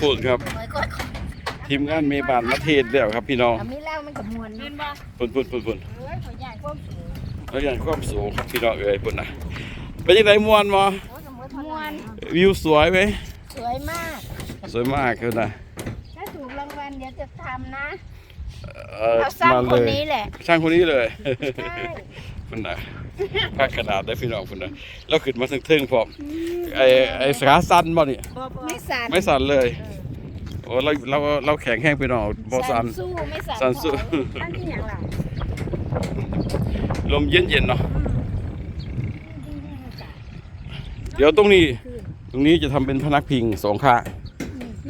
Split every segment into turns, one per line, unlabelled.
พูดครับ
คอยค่อย
ทีมงานเมบานมาเทศแล้วครับพี่น้อง
ทำนี้แล้วมันก็มวน
เห็นบ่
พุ่นพุ่นพุ่นพุ่น
เอ้ยขอยใหญ่ความสูง
แล้วอย่างความสูงครับพี่น้องเอ้ยพุ่นนะเป็นยังไงมวนบ่
โอ้สมมติมวน
วิวสวยไหม
สวยมาก
สวยมากเลยนะ
ถ้าถูกรางวัลเดี๋ยวจะทำนะ
เออ
เอาสร้าง
มา
ค
เล
น
ย
นี้แหละ
ช่างคนนี้เลย
ใช่
พุ่นนะ ภาคกระดาษได้พี่น้องพุ่นนะแล้วขึ้นมาถึงๆพร้อมไอ้ไอ้ขาสั้นบ่นี่
บ่บ่
ไม่สั่น
ไม่สั่นเลยโอ้เราเราเราแข็งแห้งพี่น้องบ่สั่น
สู้ไม่สั่น
สั่นสู้
อันที่อย่างหลัง
ลมเย็นๆเนาะเดี๋ยวตรงนี้ ตรงนี้จะทำเป็นพนักพิงสองข้าง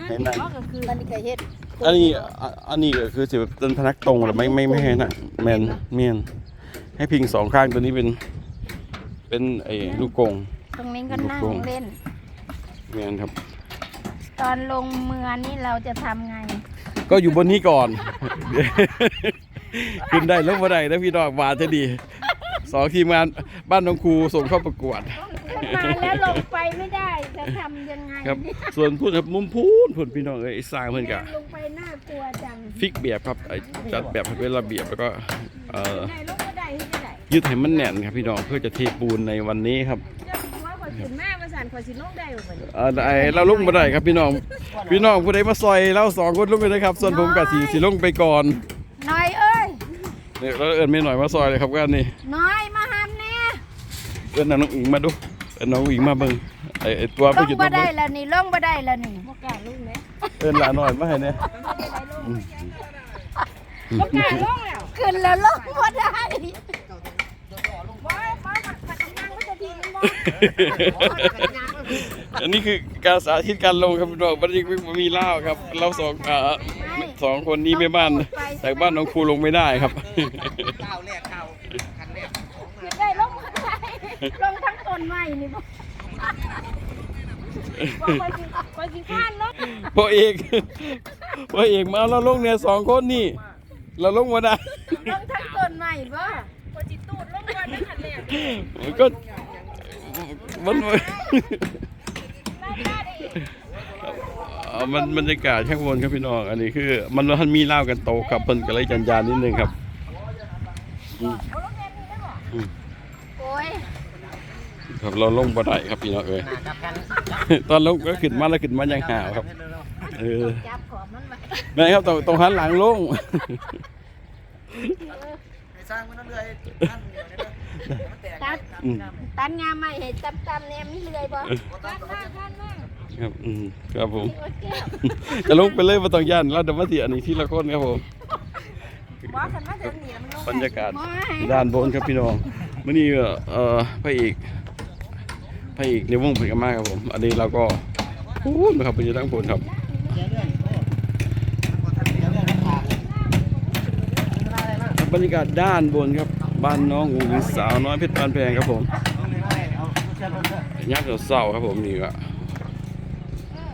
เห็นไหม
ก็คือมันก็เฮ็ด
อันนี้อะอันนี้ก็คือจะเป็นพนักตรงหรือไม่ไม่ไม่ให้นะแมนเมียน ให้พิงสองข้างตัวนี้เป็น เป็นไอ้ลูกกง
ตรงนี้ก็นั่ง
ลูกโป่ง
เล่น
เมียนครับ
ตอนลงเมืองนี่เราจะทำไง
ก็อยู่บนนี้ก่อน ขึ้นได้ลงมาได้นะพี่ดอกบาทจะดี สองทีมงานบ้านน้องครูส่งเข้าประกวด
มาแล้วลงไปไม่ได้จะทำยังไง
ครับ ส่วนพูดครับมุมพูนพูนพี่น้องเอ้ยสร้างเพื่อนกะ
ลงไปน่ากลัวจัง
ฟิกแบบครับไอ้จัดแบบให้เป็นระเบียบแล้วก็เอ่อ
ได้ลงก็ได้ที่ไหน
ยึดให้มันแน่นครับพี่น้องเพื่อจะเทปูนในวันนี้ครับ
เจ้าสิว่าข่อยขึ้นมาว่าสั่นข่อยสิลงได้บ่บัดนี้
เอ่อไอ้เราลงมาได้ครับพี่น้อง พี่น้องผู้ใดมาซอยเราสองคนลงไปเลยครับ ส่วนผมกับสีสีลงไปก่อน
น้อยเอ้ย
เนี่ยเราเอิญไม่หน่อยมาซอยเลยครับกันนี่
น้อยมาหำแน่
เอิญน้องอิงมาดูเอิญน้องอิงมาเบิ่งไอ้ไอ้ตัว
ล
ไป
ง
กิน
บ่
มา
ได้
เบิ่ง
แล้วนี่ลงบ่ได้แล้วนี่
บ่กล้าลงเลย
เอิญหลานหน่อยมาให้เนี่ย
บ่กล้าลงแล้ว
ขึ้นแล้วลงบ่ได้
บ่บ่ปัดกำลังก็จะทีมันบ่
อันนี้คือการสาธิตการลงครับพี่น้องบันทึกไม่มีเล่าครับ เราสองอ่าสองคนนี้แม่บ้านจากบ้านน้องครูลงไม่ได้ครับ
ข้าวแรกข้าวคันแรกของ
ขึ้นได้ลงบ่ได้ลงทั้งต้นไม้นี่บ่
บ่ข่อยสิข่อยสิข้านลง
พอเอกพอเอกมาเราลงเนี่ยสองคนนี่ เราลงมาได้
ลงทั้งต้นไม้บ่
ข่อยสิตูดลงก่อนนะคันแรก
มันก็ มันเอามันบรรยากาศข้างบนครับพี่น้อง อันนี้คือ มันท่านมีเล่ากันโตครับเพิ่นก็เลยจันยานนิดนึงครับอืมอืม
โอ้ย
ครับเราลงบ่ได้ครับพี่น้องเอ้ย
กับกัน
ตอนลงก็ขึ้นมาแล้วขึ้นมายังหาวครับ เออ
จับขอบมันไว้
แม่ครับต้องต้องหันหลังลง
ไอ้สร้างมันต้องเลื่อย ท่านอยู่ในเด้อมันแตก
ตัด
อืม
ตัดงามไม้ให้ตำๆเนี่ยมีเลื่อยบ่
ข้านมาข้านมา
ครับอืมครับผม
โอ้ยแก้ว
จะลงไปเลยมาต้องย่านเราเดี๋ยวมาเสียอันนี้ที่ละคนครับผม
บ่คันมาถึงนี่แล้วมันลง
บรรยากาศ
บ่ให้
ด้านบนครับพี่น้องมื่อนี้เอ่อพระเอกพระเอกในวงเพลงมากครับผมอันนี้เราก็พูดนะครับไปอยู่ด้านบนครับบรรยากาศด้านบนครับ บ้านน้องอูสาวน้อยเพชรปานแพงครับผมยักษ์เศร้าๆครับผมนี่ก็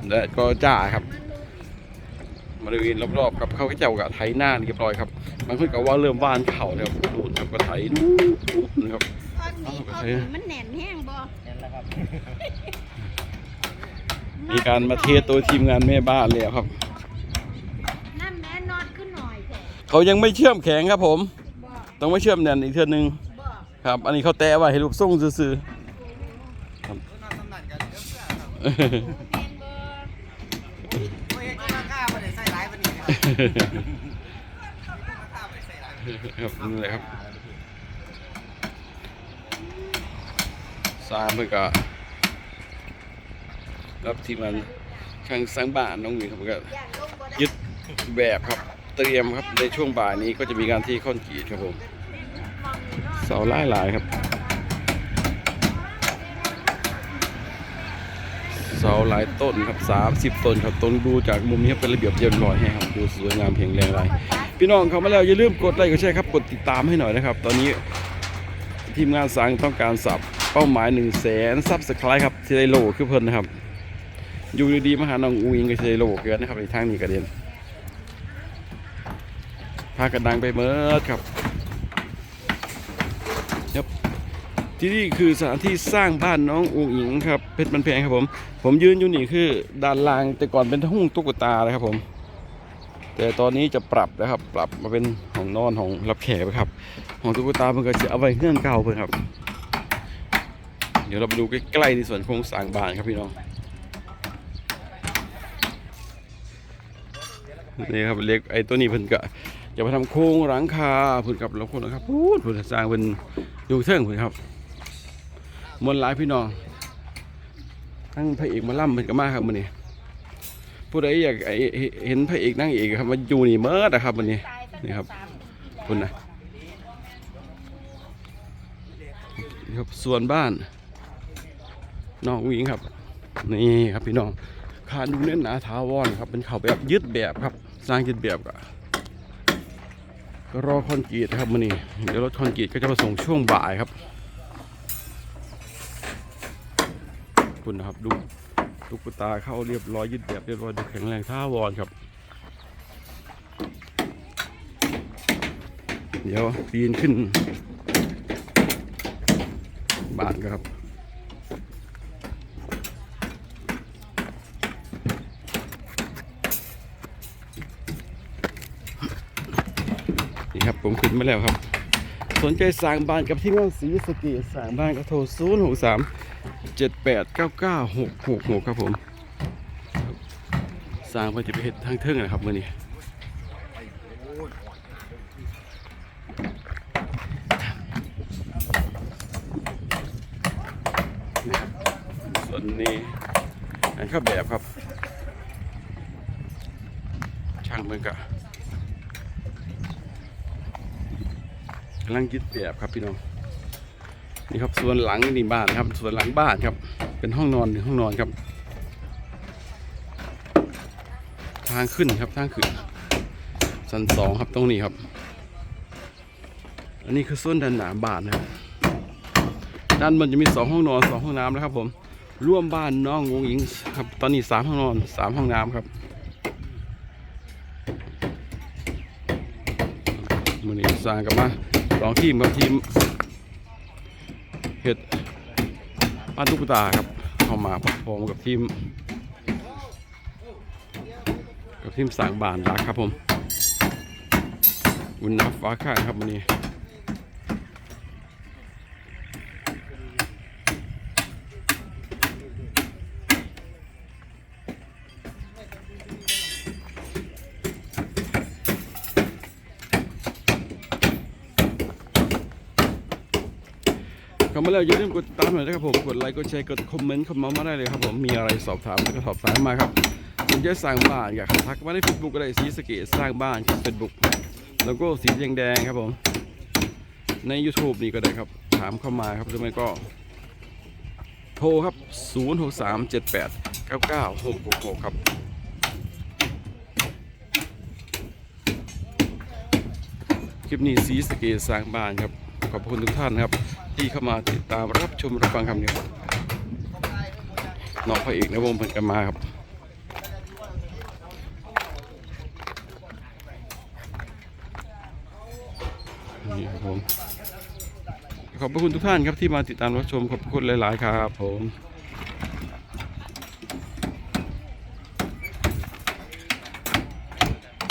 แดดก็จ้าครับบริเวณรอบๆกับเขาก็เจ้ากับไถหน้าเรียบร้อยครับบางคนก็ว่าเริ่มบ้านเขาเนี่ยครับดูดครับก็ไถดูดนะครับ
ตอนนี้ตอนนี้มันแน่นแห้งบ่
มีการมาเทสตัวทีมงานแม่บ้านเลยครับ
นั่นแม่นอนขึ้นหน่อยแท้
เขายังไม่เชื่อมแข็งครับผม
บ่
ต้องไม่เชื่อมแน่นอีกเทื่อนึง
บ่
ครับ อันนี้เขาแตะไว้ให้ลูกส่งซื่อ
ครับ
ๆ
แม่นบ่
โอ้ยที่มาข้าวบ่ได้ใส่หลายปานนี้ครับข้าวบ่ได้ใส่หลาย
ครับนี่เพื่อก็รับที่มงานช่างสร้างบ้านน้องหมีครับก็
ยึด
แบบครับเตรียมครับในช่วงบ่ายนี้ก็จะมีการที่คอนกรีตครับผม เสาหลายหลายครับ เสาหลายต้นครับ30ต้นครับต้นดูจากมุมนี้ครับเป็นระเบียบเรียบร้อยให้ครับดูสวยงามเพียงแรงไรพี่น้องเข้ามาแล้วอย่าลืมกดไลค์กดแชร์ครับกดติดตามให้หน่อยนะครับ ตอนนี้ทีมงานสร้างต้องการสับเป้าหมาย1 0 0 0 0แสนซับสไครต์ครับที่ได้โลคือเพิ่นนะครับ อยู่ดีๆมาหาน้องอูอิงกับที่ได้โลเกินนะครับในทางนี้กระเด็นพากันดังไปเมิดครับ ที่นี่คือสถานที่สร้างบ้านน้องอุ๋งอิงครับเพชรมันแพงครับผม ผมยืนอยู่นี่คือด้านล่างแต่ก่อนเป็นห้องตุ๊กตาเลยครับผม แต่ตอนนี้จะปรับนะครับ ปรับมาเป็นห้องนอนของรับแขกครับห้องตุ๊กตามันก็จะเอาไว้เงื่อนเก่าเพื่นครับ เดี๋ยวเราไปดูใกล้ๆในส่วนโครงสร้างบ้านครับพี่น้องนี่ครับเล็กไอ้ตัวนี้เพิ่นก็จะมาทำโครงหลังคาเพิ่นกับเราคนนะครับพูดเพิ่นสร้างเป็นอยู่เทิงเพิ่นครับ มวลหลายพี่น้องทั้งพระเอกมาล่ำเพิ่นก็มาครับมื้อนี้ผู้ใดอยากเห็นพระเอกนางเอกครับมาอยู่นี่เมิดนะครับมื้อนี้นี่ครับคุณนะนี่ครับส่วนบ้านน้องวิงครับ นี่ครับพี่น้องคานดูเน้นหนาถาวรครับเป็นเขาแบบยึดแบบครับ สร้างยึดแบบก็ก็รอคอนกรีตครับมันนี่เดี๋ยวรถคอนกรีตก็จะมาส่งช่วงบ่ายครับ คุณนะครับดูตุ๊กตาเข้าเรียบร้อยยึดแบบเรียบร้อยดูแข็งแรงท่าวรครับ เดี๋ยวปีนขึ้น บานครับนี่ครับผมขึ้นมาแล้วครับ สนใจสั่งบ้านกับที่งานสีสะเกีสั่งบ้านก็โทร 0 6 3 7 8 9 9 6 6 6ครับผมสร้างไปที่ประเทศทางเทิงนะครับมื่อนี้ส่วนนี้อันเข้าแบบครับ ช่างมันก็กำลังยึดแบบครับพี่น้อง นี่ครับส่วนหลังนี่บ้านครับส่วนหลังบ้านครับ เป็นห้องนอนหนึ่งห้องนอนครับ ทางขึ้นครับทางขึ้นชั้นสองครับตรงนี้ครับ อันนี้คือส่วนด้านหน้าบ้านนะครับด้านบนจะมีสองห้องนอนสองห้องน้ำนะครับ ผมร่วมบ้านน้องงงหญิงครับ ตอนนี้สามห้องนอนสามห้องน้ำครับมือนี้สร้างกันมาสองทีมครับทีม เห็ดบ้านตุ๊กตาครับเข้ามาพร้อมกับทีม กับทีมสางบานรักครับผมอุ่นน้ำฟ้าข้างครับวันนี้ เข้ามาแล้วอย่าลืมกดติดตามหน่อยนะครับผมกดไลค์กดแชร์กดคอมเมนต์คอมเมนต์มาได้เลยครับผมมีอะไรสอบถามก็สอบถามมาครับผมจะสร้างบ้านอยากทักมาในเฟซบุ๊กก็ได้สีสเกตสร้างบ้านที่เฟซบุ๊กแล้วก็สีแดงๆครับผมใน YouTube นี่ก็ได้ครับ ถามเข้ามาครับหรือไม่ก็ โทรครับ 0 6 3 7 8 9 9 6 6 6 ครับ คลิปนี้สีสเกตสร้างบ้านครับ ขอบคุณทุกท่านครับ ที่เข้ามาติดตามรับชมรับฟังคำนี้น้องพระเอกในวงเพิ่นกันมาครับนี่ครับผมขอบพระคุณทุกท่านครับที่มาติดตามรับชมขอบคุณหลาย ๆ ครับผม